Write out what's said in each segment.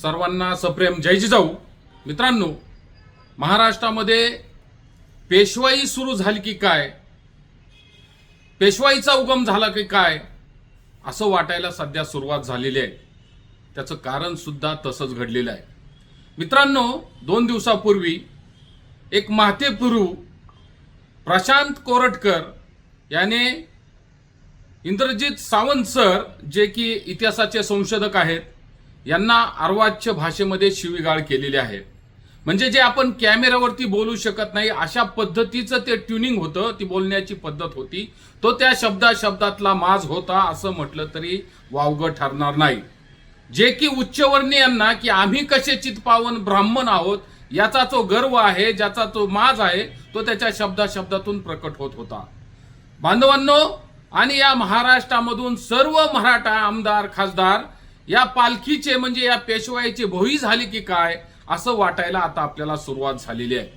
सर्वांना सप्रेम. जय जिजाऊ. मित्रांनो महाराष्ट्रामध्ये पेशवाई सुरू झाली की काय? पेशवाईचा उगम झाला की काय? असं वाटायला सध्या सुरुवात झालेली आहे. त्याचं कारण सुद्धा तसंच घडलेलं आहे. मित्रांनो दोन दिवसापूर्वी एक मातेपुरू प्रशांत कोरटकर याने इंद्रजित सावंत सर जे की इतिहासाचे संशोधक आहेत यांना अर्वाच्य भाषेमध्ये शिवीगाळ केलेली आहे. म्हणजे जे आपण कॅमेऱ्यावरती बोलू शकत नाही अशा पद्धतीचं ते ट्युनिंग होतं ती बोलण्याची पद्धत होती. तो त्या शब्दा शब्दातला माज होता असं म्हटलं तरी वावगं ठरणार नाही. जे की उच्चवर्णीयांना की आम्ही कसे चितपावन ब्राह्मण आहोत याचा तो गर्व आहे ज्याचा तो माज आहे तो त्याच्या शब्दा शब्दातून प्रकट होत होता. बांधवांनो आणि या महाराष्ट्रामधून सर्व मराठा आमदार खासदार या पालखीचे म्हणजे या पेशवाईची भोई झाली की काय असं वाटायला आता आपल्याला सुरुवात झालेली आहे.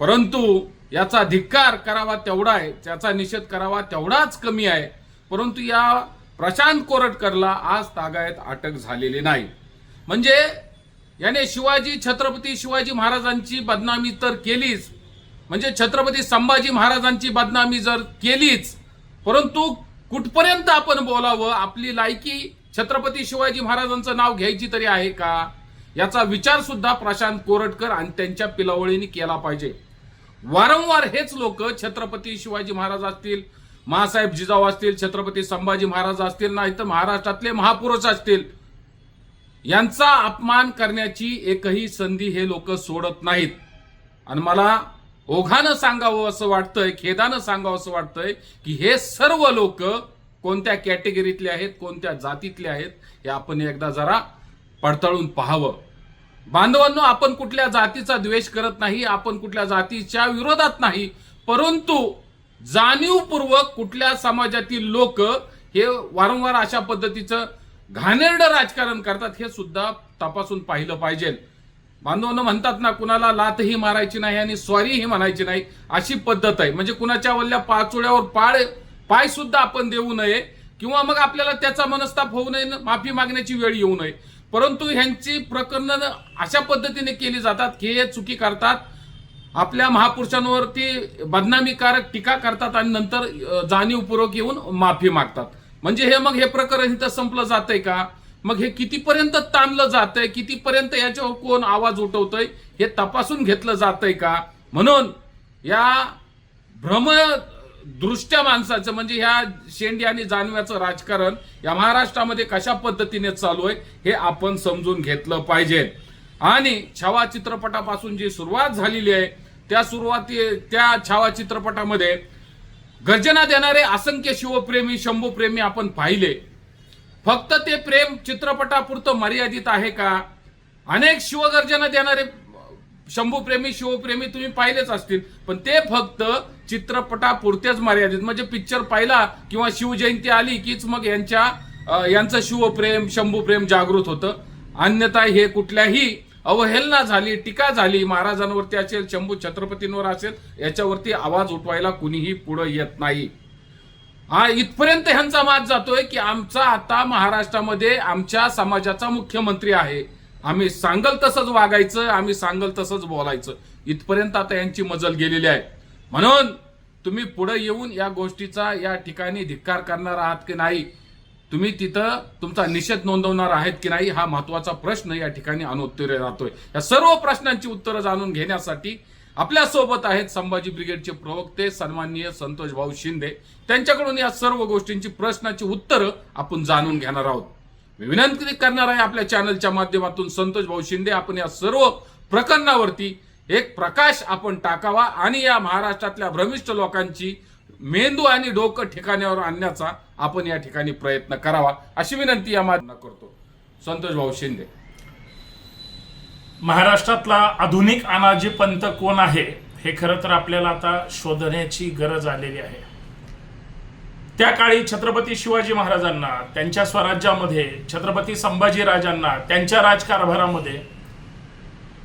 परंतु याचा धिक्कार करावा तेवढा आहे त्याचा निषेध करावा तेवढाच कमी आहे. परंतु या प्रशांत कोरटकरला आज तागायत अटक झालेली नाही. म्हणजे याने शिवाजी छत्रपती शिवाजी महाराजांची बदनामी तर केलीच. म्हणजे छत्रपती संभाजी महाराजांची बदनामी जर केलीच परंतु कुठपर्यंत आपण बोलावं आपली लायकी छत्रपती शिवाजी महाराजांचं नाव घ्यायची तरी आहे का? याचा विचार सुद्धा प्रशांत कोरटकर आणि त्यांच्या पिलावळीने केला पाहिजे. वारंवार हेच लोक छत्रपती शिवाजी महाराज असतील महासाहेब जिजाऊ असतील छत्रपती संभाजी महाराज असतील नाही तर महाराष्ट्रातले महापुरुष असतील यांचा अपमान करण्याची एकही संधी हे लोक सोडत नाहीत. आणि मला ओघानं सांगावं असं वाटतंय खेदानं सांगावं असं वाटतंय की हे सर्व लोक कोणत्या कॅटेगरीतले आहेत कोणत्या जातीतले आहेत हे आपण एकदा जरा पडताळून पाहावं. बांधवांनो आपण कुठल्या जातीचा द्वेष करत नाही आपण कुठल्या जातीच्या विरोधात नाही परंतु जाणीवपूर्वक कुठल्या समाजातील लोक हे वारंवार अशा पद्धतीचं घाणेरडं राजकारण करतात हे सुद्धा तपासून पाहिलं पाहिजे. बांधवांनो म्हणतात ना कुणाला लातही मारायची नाही आणि स्वारीही म्हणायची नाही अशी पद्धत आहे. म्हणजे कुणाच्या वल्ल्या पाचोळ्यावर पाळ पाय सुद्धा आपण देऊ नये किंवा मग आपल्याला त्याचा मनस्ताप होऊ नये माफी मागण्याची वेळ येऊ नये. परंतु ह्यांची प्रकरणं अशा पद्धतीने केली जातात की हे चुकी करतात. आपल्या महापुरुषांवरती बदनामीकारक टीका करतात आणि नंतर जाणीवपूर्वक येऊन माफी मागतात. म्हणजे हे मग हे प्रकरण इथं संपलं जातंय का? मग हे कितीपर्यंत ताणलं जातंय? कितीपर्यंत याच्यावर कोण आवाज उठवतोय? हे तपासून घेतलं जातंय का? म्हणून या भ्रम दृष्ट्या माणसाचं म्हणजे ह्या शेंडी आणि जानव्याचं राजकारण या महाराष्ट्रामध्ये कशा पद्धतीने चालू आहे हे आपण समजून घेतलं पाहिजे. आणि छावा चित्रपटापासून जी सुरुवात झालेली आहे त्या सुरुवाती त्या छावा चित्रपटामध्ये गर्जना देणारे असंख्य शिवप्रेमी शंभूप्रेमी आपण पाहिले. फक्त ते प्रेम चित्रपटापुरतं मर्यादित आहे का? अनेक शिवगर्जना देणारे शंभूप्रेमी शिवप्रेमी तुम्ही पाहिलेच असतील. पण ते फक्त चित्रपटापुरतेच मर्यादित. म्हणजे पिक्चर पाहिला किंवा शिवजयंती आली कीच मग यांच्या यांचं शिवप्रेम शंभूप्रेम जागृत होतं. अन्यथा हे कुठल्याही अवहेलना झाली टीका झाली महाराजांवरती असेल शंभू छत्रपतींवर असेल याच्यावरती आवाज उठवायला कुणीही पुढे येत नाही. हा इथपर्यंत ह्यांचा मात जातोय की आमचा आता महाराष्ट्रामध्ये आमच्या समाजाचा मुख्यमंत्री आहे. आम्ही सांगल तसंच वागायचं आम्ही सांगल तसंच बोलायचं. इथपर्यंत आता यांची मजल गेलेली आहे. म्हणून तुम्ही पुढे येऊन या गोष्टीचा या ठिकाणी धिक्कार करणार आहात की नाही तुम्ही तिथं तुमचा निषेध नोंदवणार आहेत की नाही हा महत्त्वाचा प्रश्न या ठिकाणी अनुत्तरे राहतोय. या सर्व प्रश्नांची उत्तरं जाणून घेण्यासाठी आपल्यासोबत आहेत संभाजी ब्रिगेडचे प्रवक्ते सन्माननीय संतोष भाऊ शिंदे. त्यांच्याकडून या सर्व गोष्टींची प्रश्नाची उत्तरं आपण जाणून घेणार आहोत. मी विनंती करणार आहे आपल्या चॅनलच्या माध्यमातून संतोष भाऊ शिंदे आपण या सर्व प्रकरणावरती एक प्रकाश आपण टाकावा आणि या महाराष्ट्रातल्या भ्रमिष्ठ लोकांची मेंदू आणि डोकं ठिकाण्यावर आणण्याचा आपण या ठिकाणी प्रयत्न करावा. अशी विनंती या माध्यमात करतो. संतोष भाऊ शिंदे. महाराष्ट्रातला आधुनिक अनाजी पंत कोण आहे? हे खरं तर आपल्याला आता शोधण्याची गरज आलेली आहे. त्या काळी छत्रपती शिवाजी महाराजांना त्यांच्या स्वराज्यामध्ये छत्रपती संभाजी राजांना त्यांच्या राजकारभारामध्ये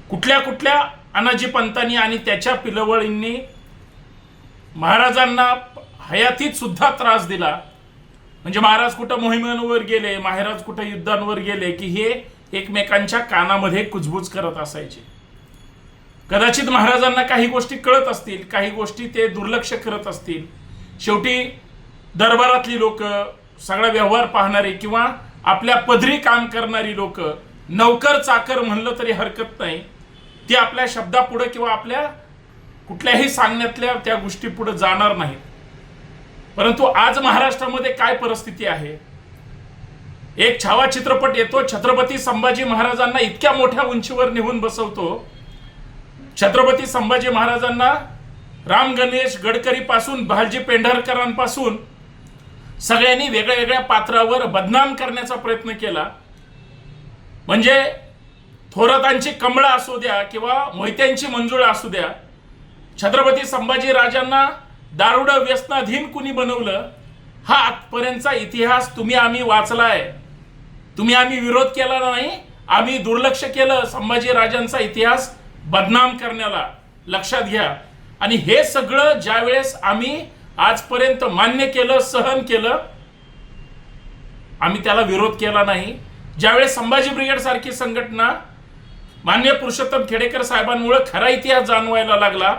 कुठल्या कुठल्या अनाजी पंतांनी आणि त्याच्या पिलवळींनी महाराजांना हयातीत सुद्धा त्रास दिला. म्हणजे महाराज कुठं मोहिमांवर गेले महाराज कुठं युद्धांवर गेले की हे एकमेकांच्या कानामध्ये कुजबूज करत असायचे. कदाचित महाराजांना काही गोष्टी कळत असतील काही गोष्टी ते दुर्लक्ष करत असतील. शेवटी दरबारातली लोक सगळा व्यवहार पाहणारी किंवा आपल्या पदरी काम करणारी लोक नौकर चाकर म्हणलं तरी हरकत नाही. ती आपल्या शब्दापुढे किंवा आपल्या कुठल्याही सांगण्यातल्या त्या गोष्टी पुढे जाणार नाहीत. परंतु आज महाराष्ट्रामध्ये काय परिस्थिती आहे? एक छावा चित्रपट येतो छत्रपती संभाजी महाराजांना इतक्या मोठ्या उंचीवर नेहून बसवतो. छत्रपती संभाजी महाराजांना राम गणेश गडकरी पासून भालजी पेंढारकरांपासून सगळ्यांनी वेगळ्या वेगळ्या पात्रावर बदनाम करण्याचा प्रयत्न केला. म्हणजे थोरातांची कमळा असू द्या किंवा मोहित्यांची मंजुळा असू द्या छत्रपती संभाजी राजांना दारुड व्यसनाधीन कुणी बनवलं? हा आजपर्यंतचा इतिहास तुम्ही आम्ही वाचलाय. तुम्ही आम्ही विरोध केला नाही आम्ही दुर्लक्ष केलं संभाजी राजांचा इतिहास बदनाम करण्याला. लक्षात घ्या. आणि हे सगळं ज्यावेळेस आम्ही आजपर्यंत मान्य केलं सहन केलं. आम्ही त्याला विरोध केला नाही. ज्यावेळेस संभाजी ब्रिगेड सारखी संघटना मान्य पुरुषोत्तम खेडेकर साहेबांमुळे खरा इतिहास जाणवायला लागला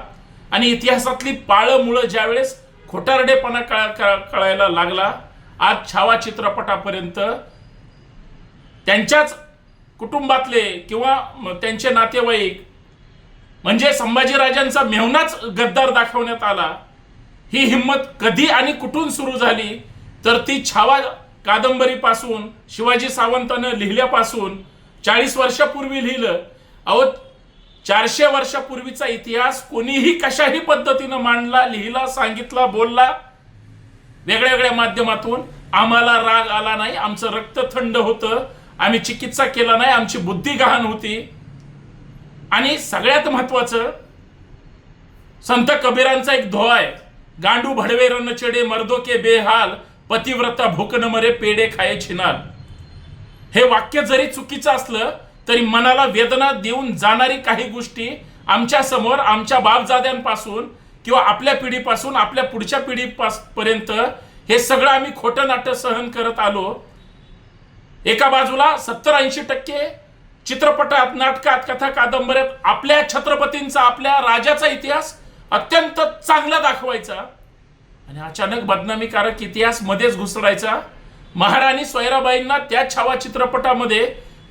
आणि इतिहासातली पाळं मुळं ज्यावेळेस खोटारडेपणा कळायला लागला आज छावा चित्रपटापर्यंत त्यांच्याच कुटुंबातले किंवा त्यांचे नातेवाईक म्हणजे संभाजीराजांचा मेहनाच गद्दार दाखवण्यात आला. ही हिंमत कधी आणि कुठून सुरू झाली? तर ती छावा कादंबरीपासून शिवाजी सावंतानं लिहिल्यापासून चाळीस वर्षापूर्वी लिहिलं. अहो चारशे वर्षापूर्वीचा इतिहास कोणीही कशाही पद्धतीनं मांडला लिहिला सांगितला बोलला? वेगळ्या वेगळ्या माध्यमातून आम्हाला राग आला नाही आमचं रक्त थंड होतं आम्ही चिकित्सा केला नाही आमची बुद्धी गहाण होती. आणि सगळ्यात महत्वाचं संत कबीरांचा एक धोआ आहे. गांडू भडवे रणचेडे मर्दो के बेहाल पतिव्रता भूक न मरे पेडे खाये छिनाल हे वाक्य जरी चुकीचं असलं तरी मनाला वेदना देऊन जाणारी काही गोष्टी आमच्यासमोर आमच्या बापजाद्यांपासून किंवा आपल्या पिढीपासून आपल्या पुढच्या पिढीपर्यंत हे सगळं आम्ही खोटं नाट्य सहन करत आलो. एका बाजूला सत्तर ऐंशी टक्के चित्रपटात नाटकात कथा कादंबऱ्यात आपल्या छत्रपतींचा आपल्या राजाचा इतिहास अत्यंत चांगला दाखवायचा. आणि अचानक बदनामीकारक इतिहास मध्येच घुसडायचा. महाराणी सोयराबाईंना त्या छावा चित्रपटामध्ये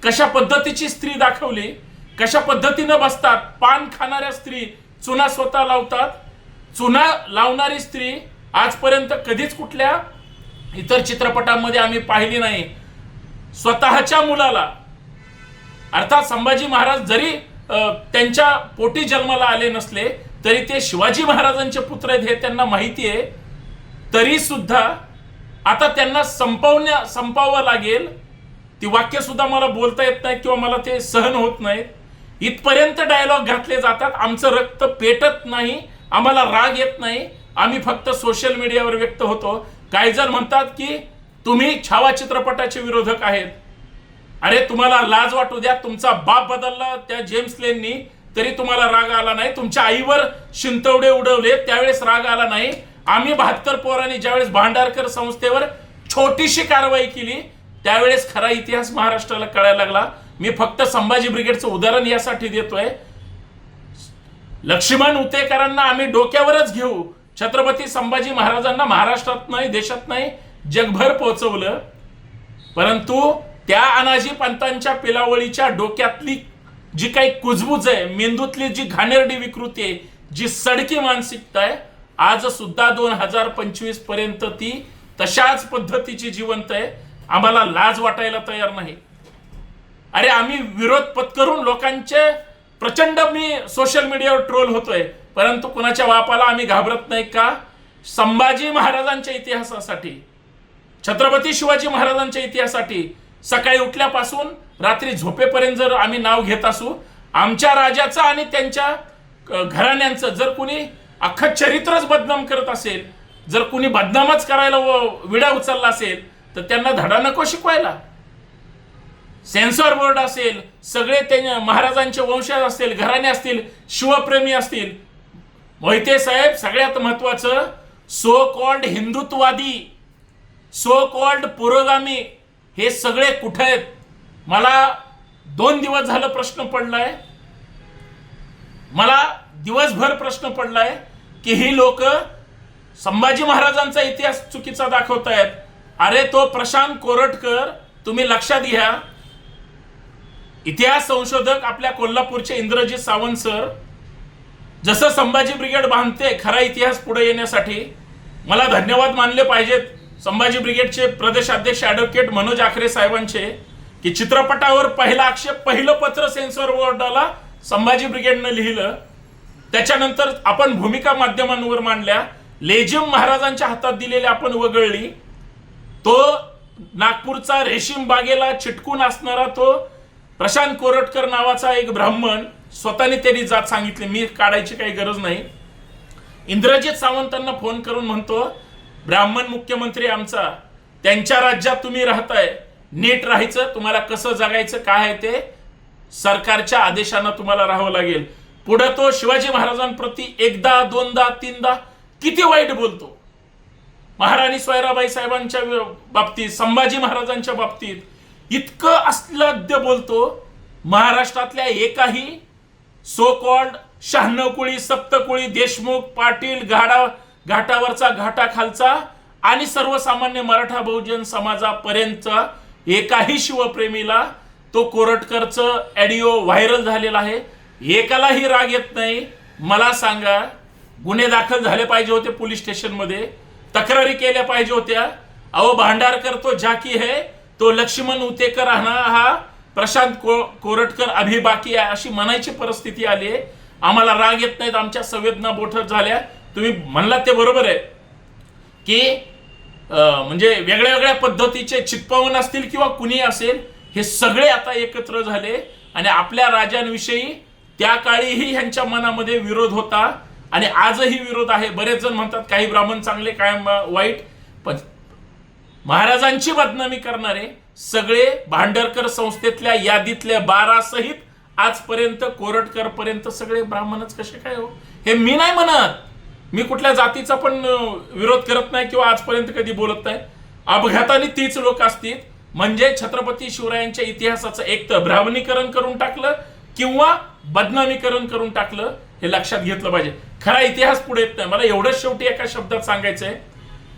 कशा पद्धतीची स्त्री दाखवली कशा पद्धतीनं बसतात पान खाणाऱ्या स्त्री चुना स्वतः लावतात. चुना लावणारी स्त्री आजपर्यंत कधीच कुठल्या इतर चित्रपटांमध्ये आम्ही पाहिली नाही. स्वतःच्या मुलाला. अर्थात संभाजी महाराज जरी त्यांच्या पोटी जन्माला आले नसले तरी ते शिवाजी महाराजांचे पुत्र आहेत हे त्यांना माहिती आहे. तरी सुद्धा आता त्यांना संपवण्या संपावं लागेल. ती वाक्य सुद्धा मला बोलता येत नाही किंवा मला ते सहन होत नाहीत. इथपर्यंत डायलॉग घातले जातात. आमचं रक्त पेटत नाही. आम्हाला राग येत नाही. आम्ही फक्त सोशल मीडियावर व्यक्त होतो. काही जण म्हणतात की तुम्ही छावा चित्रपटाचे विरोधक आहेत. अरे तुम्हाला लाज वाटू द्या. तुमचा बाप बदलला त्या जेम्स लेननी. तरी तुम्हाला राग आला नाही. तुमच्या आईवर शिंतवडे उडवले त्यावेळेस राग आला नाही. आम्ही बहात्तर पोरांनी ज्यावेळेस भांडारकर संस्थेवर छोटीशी कारवाई केली त्यावेळेस खरा इतिहास महाराष्ट्राला कळायला लागला. मी फक्त संभाजी ब्रिगेडचं उदाहरण यासाठी देतोय. लक्ष्मण उतेकरांना आम्ही डोक्यावरच घेऊ. छत्रपती संभाजी महाराजांना महाराष्ट्रात नाही देशात नाही जगभर पोहोचवलं. परंतु त्या अनाजी पंतांच्या पिलावळीच्या डोक्यातली जी काही कुजबूज आहे मेंदूतली जी घाणेरडी विकृती आहे जी सडकी मानसिकता आहे आज सुद्धा दोन हजार पंचवीसपर्यंत ती तशाच पद्धतीची जिवंत आहे. आम्हाला लाज वाटायला तयार नाही. अरे आम्ही विरोध पत्करून लोकांचे प्रचंड मी सोशल मीडियावर ट्रोल होतोय परंतु कुणाच्या बापाला आम्ही घाबरत नाही का? संभाजी महाराजांच्या इतिहासासाठी छत्रपती शिवाजी महाराजांच्या इतिहासासाठी सकाळी उठल्यापासून रात्री झोपेपर्यंत जर आम्ही नाव घेत असू आमच्या राजाचं आणि त्यांच्या घराण्यांचं जर कुणी अख्खं चरित्रच बदनाम करत असेल जर कुणी बदनामच करायला व- विडा उचलला असेल तर त्यांना धडा नको शिकवायला. सेन्सॉर बोर्ड असेल सगळे त्यांच्या महाराजांचे वंशज असतील घराणे असतील शिवप्रेमी असतील. मोहिते साहेब सगळ्यात महत्वाचं सो कॉल्ड हिंदुत्ववादी सो कॉल्ड पुरोगामी हे सगळे कुठे आहेत? मला दोन दिवस झालं प्रश्न पडलाय. मला दिवसभर प्रश्न पडलाय की ही लोक संभाजी महाराजांचा इतिहास चुकीचा दाखवतायत. अरे तो प्रशांत कोरटकर तुम्ही लक्षात घ्या. इतिहास संशोधक आपल्या कोल्हापूरचे इंद्रजीत सावंत सर जसं संभाजी ब्रिगेड बांधते खरा इतिहास पुढे येण्यासाठी. मला धन्यवाद मानले पाहिजेत संभाजी ब्रिगेडचे प्रदेशाध्यक्ष ॲडव्होकेट मनोज आखरे साहेबांचे. की चित्रपटावर पहिला आक्षेप पहिलं पत्र सेन्सॉर बोर्डाला संभाजी ब्रिगेडनं लिहिलं. त्याच्यानंतर आपण भूमिका माध्यमांवर मांडल्या. लेझिम महाराजांच्या हातात दिलेली आपण वगळली. तो नागपूरचा रेशीम बागेला चिटकून असणारा तो प्रशांत कोरटकर नावाचा एक ब्राह्मण स्वतःने त्यांनी जात सांगितली. मी काढायची काही गरज नाही. इंद्रजित सावंतांना फोन करून म्हणतो ब्राह्मण मुख्यमंत्री आमचा त्यांच्या राज्यात तुम्ही राहताय. नीट राहायचं तुम्हाला कसं जगायचं काय आहे ते सरकारच्या आदेशानं तुम्हाला राहावं लागेल. पुढं तो शिवाजी महाराजांप्रती एकदा दोनदा तीनदा किती वाईट बोलतो. महाराणी सोयराबाई साहेबांच्या बाबतीत संभाजी महाराजांच्या बाबतीत इतकं अस्लद्य बोलतो. महाराष्ट्रातल्या एकाही सो कॉल्ड शहाण्णवकुळी सप्तकुळी देशमुख पाटील घाडा घाटावरचा घाटाखालचा आणि सर्वसामान्य मराठा बहुजन समाजापर्यंतचा एकाही शिवप्रेमीला तो कोरटकरचं ॲडिओ व्हायरल झालेला आहे. एकालाही राग येत नाही. मला सांगा गुन्हे दाखल झाले पाहिजे होते पोलीस स्टेशनमध्ये. तक्रारी केल्या पाहिजे होत्या. अहो भांडारकर तो झाकी है. तो लक्ष्मण उतेकर हा हा प्रशांत को कोरटकर अभिबाकी आहे. अशी म्हणायची परिस्थिती आली आहे. आम्हाला राग येत नाहीत. आमच्या संवेदना बोठत झाल्या. तुम्ही म्हणलात ते बरोबर आहे. की म्हणजे वेगळ्या वेगळ्या पद्धतीचे चित्पावन असतील किंवा कुणी असेल हे सगळे आता एकत्र झाले आणि आपल्या राजांविषयी त्या काळीही ह्यांच्या मनामध्ये विरोध होता आणि आजही विरोध आहे. बरेच जण म्हणतात काही ब्राह्मण चांगले काय वाईट. पण महाराजांची बदनामी करणारे सगळे भांडरकर संस्थेतल्या यादीतल्या बारा सहित आजपर्यंत कोरटकर पर्यंत सगळे ब्राह्मणच कसे काय हो? हे मी नाही म्हणत. मी कुठल्या जातीचा पण विरोध करत नाही किंवा आजपर्यंत कधी बोलत नाही. अपघाताने तीच लोक असतील. म्हणजे छत्रपती शिवरायांच्या इतिहासाचं एक तर ब्राह्मणीकरण करून टाकलं किंवा बदनामीकरण करून टाकलं हे लक्षात घेतलं पाहिजे. खरा इतिहास पुढे येत नाही. मला एवढंच शेवटी एका शब्दात सांगायचंय.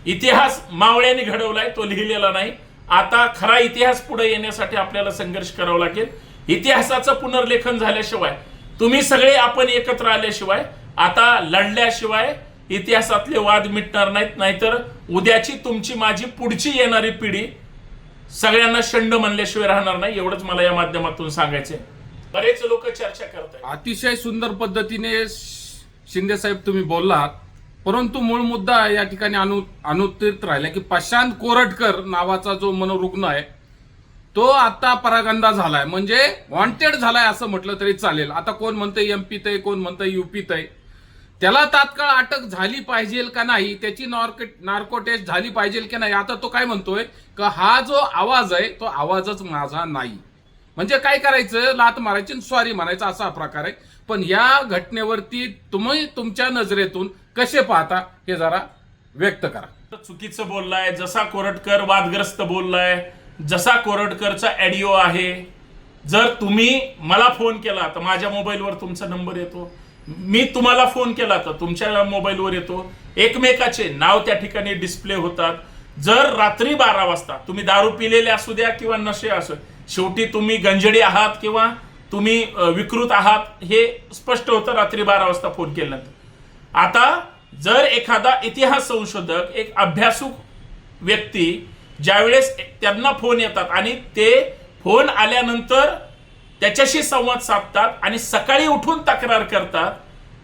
इतिहास मावळ्याने घडवलाय तो लिहिलेला नाही. आता खरा इतिहास पुढे येण्यासाठी आपल्याला संघर्ष करावा लागेल. इतिहासाचं पुनर्लेखन झाल्याशिवाय तुम्ही सगळे आपण एकत्र आल्याशिवाय आता लढल्याशिवाय इतिहासातले वाद मिटणार नाहीत नाहीतर उद्याची तुमची माझी पुढची येणारी पिढी सगळ्यांना शंड म्हणल्याशिवाय राहणार नाही एवढंच मला या माध्यमातून सांगायचंय. बरेच लोक चर्चा करतात अतिशय सुंदर पद्धतीने शिंदे साहेब तुम्ही बोललात परंतु मूळ मुद्दा या ठिकाणी अनु अनुत्तीत राहिला की प्रशांत कोरटकर नावाचा जो मनोरुग्ण आहे तो आता परागंदा झालाय. म्हणजे वॉन्टेड झालाय असं म्हटलं तरी चालेल. आता कोण म्हणतंय एमपीत आहे कोण म्हणतंय युपीत आहे? त्याला तात्काळ अटक झाली पाहिजे का नाही त्याची नॉर्को नार्को टेस्ट झाली पाहिजे की नाही आता तो काय म्हणतोय? का हा जो आवाज आहे तो आवाजच माझा नाही. म्हणजे काय करायचं? लात मारायची आणि स्वारी म्हणायचं असा प्रकार आहे. पण या घटनेवरती तुम्ही तुमच्या नजरेतून कसे पाहता हे जरा व्यक्त करा. चुकीचं बोललाय जसा कोरटकर वादग्रस्त बोललाय जसा कोरटकरचा ॲडिओ आहे जर तुम्ही मला फोन केला तर माझ्या मोबाईलवर तुमचा नंबर येतो. मी तुम्हाला फोन केला तर तुमच्या मोबाईलवर येतो. एकमेकाचे नाव त्या ठिकाणी डिस्प्ले होतात. जर रात्री बारा वाजता तुम्ही दारू पिलेले असू द्या किंवा नशे असू शेवटी तुम्ही गंजडी आहात किंवा तुम्ही विकृत आहात हे स्पष्ट होतं रात्री बारा वाजता फोन केल्यानंतर. आता जर एखादा इतिहास संशोधक एक अभ्यासू व्यक्ती ज्यावेळेस त्यांना फोन येतात आणि ते फोन आल्यानंतर त्याच्याशी संवाद साधतात आणि सकाळी उठून तक्रार करतात.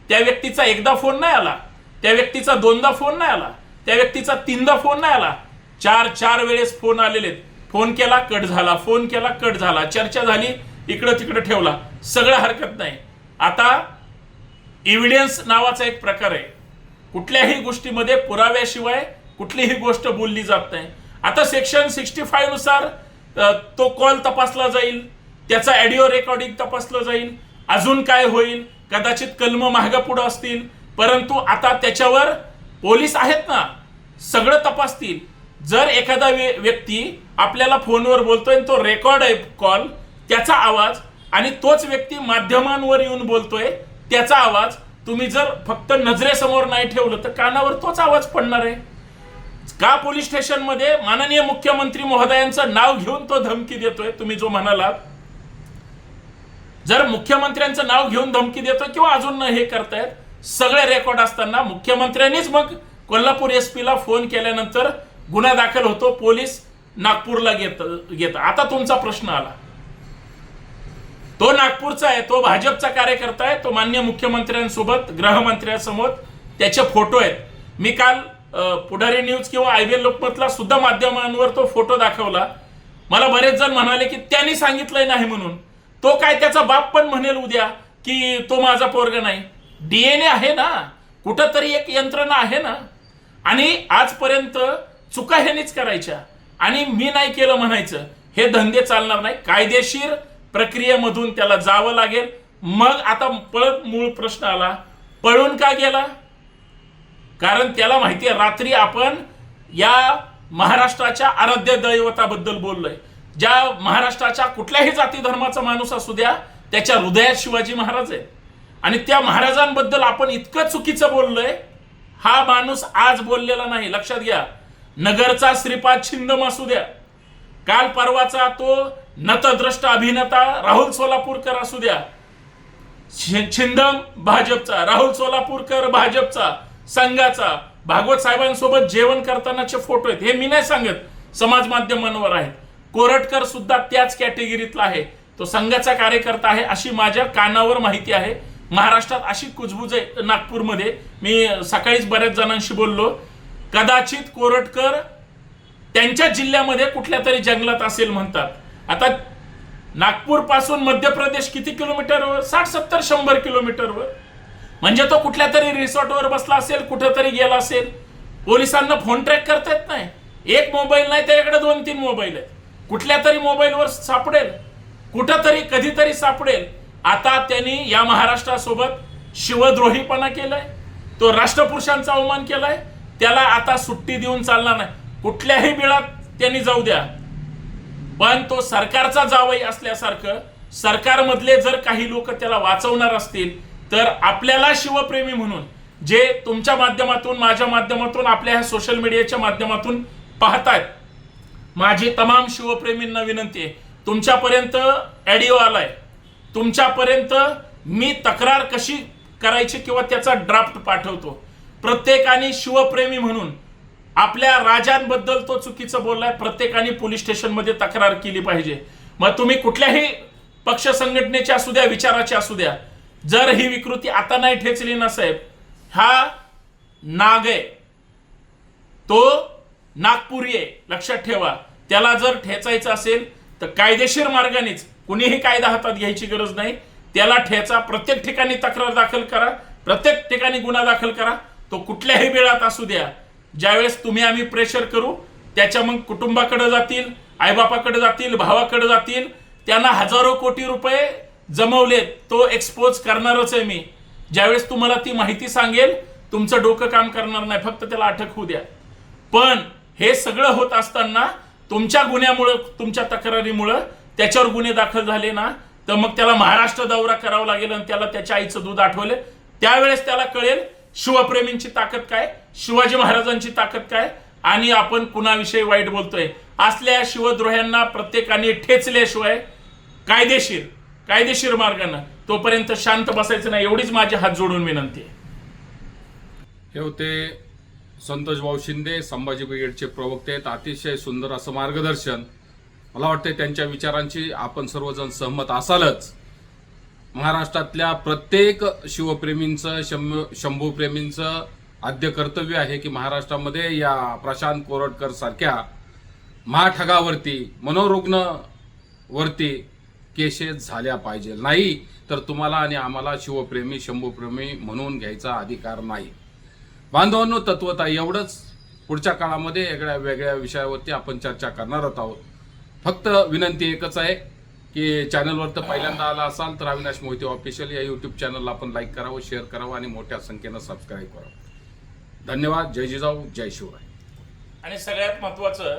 त्या व्यक्तीचा एकदा फोन नाही आला. त्या व्यक्तीचा दोनदा फोन नाही आला. त्या व्यक्तीचा तीनदा फोन नाही आला. चार चार वेळेस फोन आलेले आहेत. फोन केला कट झाला. फोन केला कट झाला. चर्चा झाली इकडं तिकडं ठेवला. सगळं हरकत नाही. आता एव्हिडन्स नावाचा एक प्रकार आहे. कुठल्याही गोष्टीमध्ये पुराव्याशिवाय कुठलीही गोष्ट बोलली जात नाही. आता सेक्शन सिक्स्टी फाईव्हनुसार तो कॉल तपासला जाईल. त्याचा ऑडिओ रेकॉर्डिंग तपासलं जाईल अजून काय होईल कदाचित कलम महाग पुढं असतील. परंतु आता त्याच्यावर पोलीस आहेत ना सगळं तपासतील. जर एखादा व्यक्ती आपल्याला फोनवर बोलतोय तो रेकॉर्ड आहे कॉल त्याचा आवाज आणि तोच व्यक्ती माध्यमांवर येऊन बोलतोय त्याचा आवाज तुम्ही जर फक्त नजरेसमोर नाही ठेवलं तर कानावर तोच आवाज पडणार आहे. का पोलीस स्टेशनमध्ये माननीय मुख्यमंत्री महोदयांचं नाव घेऊन तो धमकी देतोय तुम्ही जो म्हणालात? जर मुख्यमंत्र्यांचं नाव घेऊन धमकी देतो किंवा अजून हे करतायत सगळे रेकॉर्ड असताना मुख्यमंत्र्यांनीच मग कोल्हापूर एस ला फोन केल्यानंतर गुन्हा दाखल होतो पोलीस नागपूरला घेत घेत. आता तुमचा प्रश्न आला. तो नागपूरचा आहे तो भाजपचा कार्यकर्ता आहे तो मान्य मुख्यमंत्र्यांसोबत गृहमंत्र्यांसमोर त्याचे फोटो आहेत. मी काल पुढारी न्यूज किंवा आयबीएल लोकमतला सुद्धा माध्यमांवर तो फोटो दाखवला. मला बरेच जण म्हणाले की त्यांनी सांगितलंय नाही म्हणून. तो काय त्याचा बाप पण म्हणेल उद्या की तो माझा पोरग नाही. डीएनए आहे ना. कुठंतरी एक यंत्रणा आहे ना. आणि आजपर्यंत चुका ह्यानीच करायच्या. आणि मी नाही केलं म्हणायचं. हे धंदे चालणार नाही. कायदेशीर प्रक्रियेमधून त्याला जावं लागेल. मग आता पळत मूळ प्रश्न आला. पळून का गेला? कारण त्याला माहिती आहे रात्री आपण या महाराष्ट्राच्या आराध्य दैवताबद्दल बोललोय. ज्या महाराष्ट्राच्या कुठल्याही जाती धर्माचा माणूस असू द्या त्याच्या हृदयात शिवाजी महाराज आहे आणि त्या महाराजांबद्दल आपण इतकं चुकीचं बोललोय हा माणूस आज बोललेला नाही. लक्षात घ्या नगरचा श्रीपाद छिंदम असू द्या काल परवाचा तो नतद्रष्ट अभिनेता राहुल सोलापूरकर असू द्या छि- छिंदम भाजपचा राहुल सोलापूरकर भाजपचा संघाचा भागवत साहेबांसोबत जेवण करतानाचे फोटो आहेत. हे मी नाही सांगत समाज माध्यमांवर आहेत. कोरटकर सुद्धा त्याच कॅटेगरीतला आहे. तो संघाचा कार्यकर्ता आहे अशी माझ्या कानावर माहिती आहे. महाराष्ट्रात अशी कुजबुज आहे नागपूरमध्ये मी सकाळीच बऱ्याच जणांशी बोललो. कदाचित कोरटकर त्यांच्या जिल्ह्यामध्ये कुठल्या तरी जंगलात असेल म्हणतात. आता नागपूरपासून मध्य प्रदेश किती किलोमीटरवर? साठ सत्तर शंभर किलोमीटरवर. म्हणजे तो कुठल्या तरी रिसॉर्टवर बसला असेल कुठंतरी गेला असेल. पोलिसांना फोन ट्रॅक करता येत नाही. एक मोबाईल नाही त्याच्याकडे दोन तीन मोबाईल आहेत. कुठल्या तरी मोबाईलवर सापडेल कुठंतरी कधीतरी सापडेल. आता त्यांनी या महाराष्ट्रासोबत शिवद्रोहीपणा केलाय तो राष्ट्रपुरुषांचा अवमान केलाय त्याला आता सुट्टी देऊन चालणार नाही. कुठल्याही बिळात त्यांनी जाऊ द्या. पण तो सरकारचा जावई असल्यासारखं सरकारमधले जर काही लोक त्याला वाचवणार असतील तर आपल्याला शिवप्रेमी म्हणून जे तुमच्या माध्यमातून माझ्या माध्यमातून आपल्या ह्या सोशल मीडियाच्या माध्यमातून पाहतायत माझी तमाम शिवप्रेमींना विनंती आहे. तुमच्यापर्यंत ऍडिओ आलाय. तुमच्यापर्यंत मी तक्रार कशी करायची किंवा त्याचा ड्राफ्ट पाठवतो? प्रत्येकाने शिवप्रेमी म्हणून आपल्या राजांबद्दल तो चुकीचं बोललाय. प्रत्येकाने पोलीस स्टेशनमध्ये तक्रार केली पाहिजे. मग तुम्ही कुठल्याही पक्ष संघटनेचे असू द्या विचाराचे असू द्या. जर ही विकृती आता नाही ठेचली ना साहेब हा नाग आहे. तो नागपुरी आहे. लक्षात ठेवा. त्याला जर ठेचायचं असेल तर कायदेशीर मार्गानेच कुणीही कायदा हातात घ्यायची गरज नाही. त्याला ठेचा प्रत्येक ठिकाणी तक्रार दाखल करा प्रत्येक ठिकाणी गुन्हा दाखल करा. तो कुठल्याही वेळात असू द्या. ज्यावेळेस तुम्ही आम्ही प्रेशर करू त्याच्या मग कुटुंबाकडे जातील आईबापाकडे जातील भावाकडे जातील त्यांना हजारो कोटी रुपये जमवलेत तो एक्सपोज करणारच आहे मी. ज्यावेळेस तुम्हाला ती माहिती सांगेल तुमचं डोकं काम करणार नाही फक्त त्याला अटक होऊ द्या. पण हे सगळं होत असताना तुमच्या गुन्ह्यामुळं तुमच्या तक्रारीमुळं त्याच्यावर गुन्हे दाखल झाले ना तर मग त्याला महाराष्ट्र दौरा करावा लागेल आणि त्याला त्याच्या आईचं दूध आठवले. त्यावेळेस त्याला कळेल शिवप्रेमींची ताकद काय शिवाजी महाराजांची ताकद काय आणि आपण कुणाविषयी वाईट बोलतोय. असल्या शिवद्रोह्यांना प्रत्येकाने ठेचल्याशिवाय कायदेशीर कायदेशीर मार्गानं तोपर्यंत शांत बसायचं नाही एवढीच माझी हात जोडून विनंती आहे. हे होते संतोष भाऊ शिंदे संभाजी ब्रिगेडचे प्रवक्ते आहेत. अतिशय सुंदर असं मार्गदर्शन. मला वाटतं त्यांच्या विचारांची आपण सर्वजण सहमत असालच. महाराष्ट्रातल्या प्रत्येक शिवप्रेमींचं शंभू शंभूप्रेमींचं आद्य कर्तव्य आहे की महाराष्ट्रामध्ये या प्रशांत कोरटकर सारख्या महाठगावरती मनोरुग्णवरती केसेस झाल्या पाहिजे. नाही तर तुम्हाला आणि आम्हाला शिवप्रेमी शंभूप्रेमी म्हणून घ्यायचा अधिकार नाही. बांधवांनो तत्वता एवढंच पुढच्या काळामध्ये वेगळ्या वेगळ्या विषयावरती आपण चर्चा करणारच आहोत. फक्त विनंती एकच आहे की चॅनलवर तर पहिल्यांदा आला असाल तर अविनाश मोहिते ऑफिशियल या यूट्यूब चॅनलला आपण लाईक करावं शेअर करावं आणि मोठ्या संख्येनं सबस्क्राईब करावं. धन्यवाद. जय जिजाऊ. जय शिवराय. आणि सगळ्यात महत्वाचं